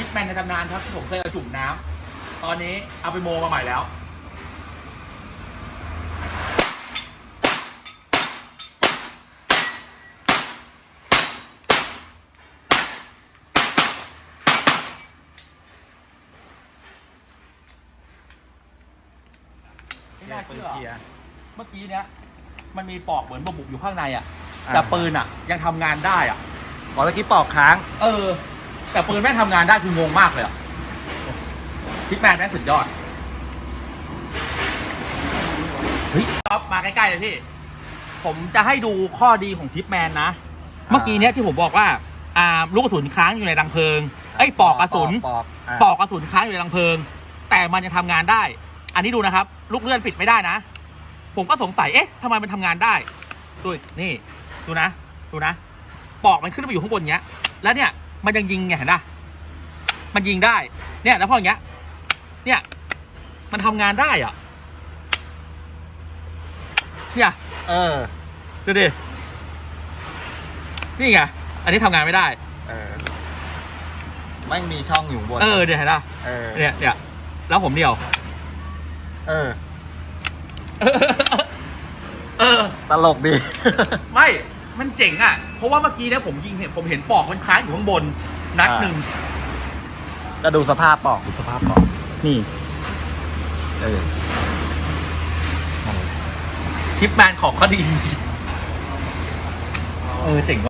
ทิปแมนในตำนานครับที่ผมเคยเอาจุ่มน้ำตอนนี้เอาไปโมมาใหม่แล้วไม่น่าเชื่อเกียร์เมื่อกี้เนี้ยมันมีปลอกเหมือนบุบๆอยู่ข้างในอะอ่าแต่ปืนอะ ยังทำงานได้อะอ๋อตะกี้ปอกค้าง เออ แต่ปืนแม่งทำงานได้คืองงมากเลยอะทิปแมนแม่งสุดยอด เฮ้ยท็อปมาใกล้ๆเลยพี่ ผมจะให้ดูข้อดีของทิปแมนนะ เมื่อกี้เนี้ยที่ผมบอกว่าอ่าลูกกระสุนค้างอยู่ในรังเพลิงไอ้ยปลอกกระสุน ปอกอะปลอกกระสุนค้างอยู่ในรังเพลิง แต่มันยังทำงานได้ อันนี้ดูนะครับ ลูกเลื่อนปิดไม่ได้นะ ผมก็สงสัยเอ๊ะทำไมมันทำงานได้ดูอีกนี่ ดูนะ ดูนะปลอกมันขึ้นมาอยู่ข้างบนเนี้ย แล้วเนี่ย มันยังยิงไงเห็นปะมันยิงได้ เนี่ยแล้วพออย่างเงี้ย เนี่ย มันทำงานได้อะ เนี่ย เออ ดูดิ นี่ไง อันนี้ทำงานไม่ได้ เออไม่งมีช่องอยู่ข้างบน เออ เนี่ยเห็นปะเออ เนี่ยเนี่ยแล้วผมเดียว เออ เออ ตลกดี ไม่ มันเจ๋งอะ เพราะว่าเมื่อกี้เนี่ยผมยิงเห็นผมเห็นปลอกมันค้างอยู่ข้างบน นัดอ่าหนึ่งก็ดูสภาพปอกดูสภาพปอก นี่ เออนั่นแหละ คลิปแมนของเขาดีจริงๆเออเจ๋งว่ะ